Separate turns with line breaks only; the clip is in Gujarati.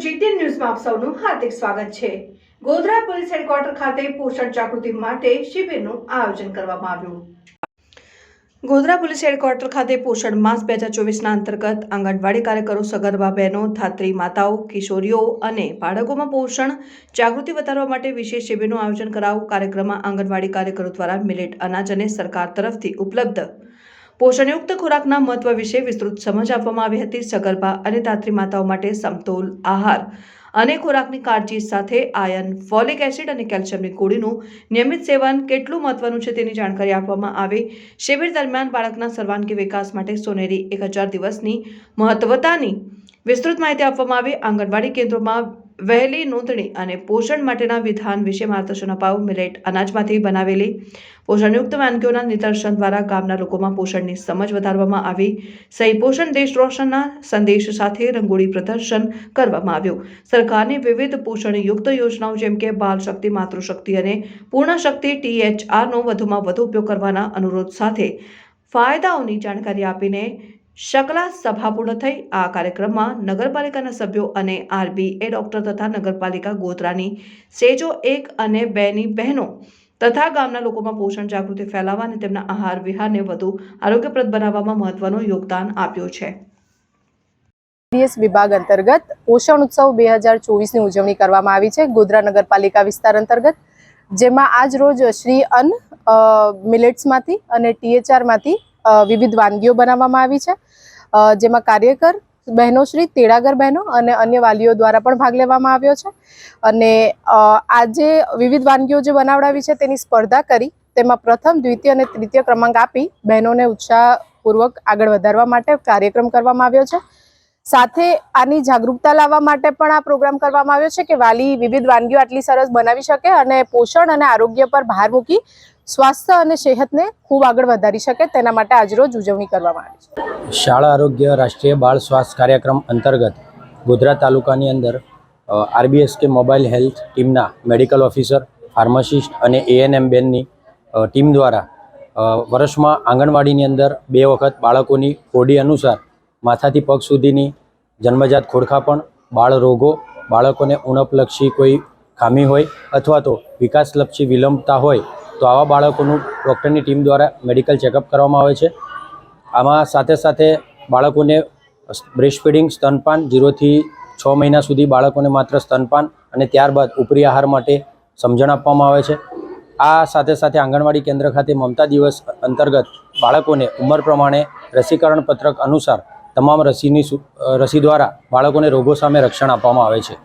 જીટીએન ન્યૂઝમાં આપ સૌનું હાર્દિક સ્વાગત છે. ગોધરા પોલીસ હેડક્વાર્ટર ખાતે પોષણ જાગૃતિ માટે શિબિરનું આયોજન કરવામાં આવ્યું. ગોધરા પોલીસ હેડક્વાર્ટર ખાતે પોષણ માસ બે હજાર ચોવીસના અંતર્ગત આંગણવાડી કાર્યકરો, સગર્ભા બહેનો, ધાત્રી માતાઓ, કિશોરીઓ અને બાળકોમાં પોષણ જાગૃતિ વધારવા માટે વિશેષ શિબિરનું આયોજન કરાવું કાર્યક્રમમાં આંગણવાડી કાર્યકરો દ્વારા મિલેટ અનાજ અને સરકાર તરફથી ઉપલબ્ધ પોષણયુક્ત ખોરાકના મહત્વ વિશે વિસ્તૃત સમજ આપવામાં આવી હતી. સગર્ભા અને ધાત્રી માતાઓ માટે સમતોલ આહાર અને ખોરાકની કાળજી સાથે આયર્ન ફોલિક એસિડ અને કેલ્શિયમની ગોળીનું નિયમિત સેવન કેટલું મહત્વનું છે તેની જાણકારી આપવામાં આવી. શિબિર દરમિયાન બાળકના સર્વાંગી વિકાસ માટે સોનેરી એક હજાર દિવસની મહત્વતાની વિસ્તૃત માહિતી આપવામાં આવી. આંગણવાડી કેન્દ્રોમાં વહેલી નોંધણી અને પોષણ માટેના વિધાન વિશે માર્ગદર્શન અપાવું. મિલેટ અનાજમાંથી બનાવેલી પોષણયુક્ત વાનગીઓના નિદર્શન દ્વારા ગામના લોકોમાં પોષણની સમજ વધારવામાં આવી. સહી પોષણ દેશ રોશનના સંદેશ સાથે રંગોળી પ્રદર્શન કરવામાં આવ્યું. સરકારની વિવિધ પોષણયુક્ત યોજનાઓ જેમ કે બાલ શક્તિ, માતૃશક્તિ અને પૂર્ણ શક્તિ ટીએચઆરનો વધુમાં વધુ ઉપયોગ કરવાના અનુરોધ સાથે ફાયદાઓની જાણકારી આપીને શકલા સભા પૂર્ણ થઈ. આ કાર્યક્રમમાં નગરપાલિકાના સભ્યો અને આરબીએ ડોક્ટર તથા નગરપાલિકા ગોધરાની સેજો એક અને બેની બહેનો તથા ગામના લોકોમાં પોષણ જાગૃતિ ફેલાવવા અને તેમના આહાર વિહારને વધુ આરોગ્યપ્રદ બનાવવામાં મહત્વનું યોગદાન આપ્યું છે.
વિભાગ અંતર્ગત પોષણ ઉત્સવ બે હજાર ચોવીસની ઉજવણી કરવામાં આવી છે. ગોધરા નગરપાલિકા વિસ્તાર અંતર્ગત, જેમાં આજ રોજ શ્રી અન્ન મિલેટ્સમાંથી અને ટીએચઆરમાંથી વિવિધ વાનગીઓ બનાવવામાં આવી છે. જેમાં કાર્યકર બહેનોશ્રી તેડાગર બહેનો અને અન્ય વાલીઓ દ્વારા પણ ભાગ લેવામાં આવ્યો છે. અને આજે વિવિધ વાનગીઓ જે બનાવડાવી છે તેની સ્પર્ધા કરી, તેમાં પ્રથમ, દ્વિતીય અને તૃતીય ક્રમાંક આપી બહેનોને ઉત્સાહપૂર્વક આગળ વધારવા માટે કાર્યક્રમ કરવામાં આવ્યો છે. સાથે આની જાગૃતતા લાવવા માટે પણ આ પ્રોગ્રામ કરવામાં આવ્યો છે કે વાલી વિવિધ વાનગીઓ આટલી સરસ બનાવી શકે અને પોષણ અને આરોગ્ય પર ભાર મૂકી સ્વાસ્થ્ય અને સેહતને ખૂબ આગળ વધારી શકે તેના માટે આજરોજ ઉજવણી કરવામાં આવી છે.
શાળા આરોગ્ય રાષ્ટ્રીય બાળ સ્વાસ્થ્ય કાર્યક્રમ અંતર્ગત ગોધરા તાલુકાની અંદર આરબીએસકે મોબાઈલ હેલ્થ ટીમના મેડિકલ ઓફિસર, ફાર્માસિસ્ટ અને એએનએમ બેનની ટીમ દ્વારા વર્ષમાં આંગણવાડીની અંદર બે વખત બાળકોની ઓડી અનુસાર માથાથી પગ સુધીની જન્મજાત ખોડખાપણ બાળ રોગો, બાળકોને ઉણપલક્ષી કોઈ ખામી હોય અથવા તો વિકાસલક્ષી વિલંબતા હોય, તો આવા બાળકોનું ડૉક્ટરની ટીમ દ્વારા મેડિકલ ચેકઅપ કરવામાં આવે છે. આમાં સાથે સાથે બાળકોને બ્રેસ્ટ સ્તનપાન, જીરોથી છ મહિના સુધી બાળકોને માત્ર સ્તનપાન અને ત્યારબાદ ઉપરી આહાર માટે સમજણ આપવામાં આવે છે. આ સાથે સાથે આંગણવાડી કેન્દ્ર ખાતે મમતા દિવસ અંતર્ગત બાળકોને ઉંમર પ્રમાણે રસીકરણ પત્રક અનુસાર તમામ રસીની રસી દ્વારા બાળકોને રોગો સામે રક્ષણ આપવામાં આવે છે.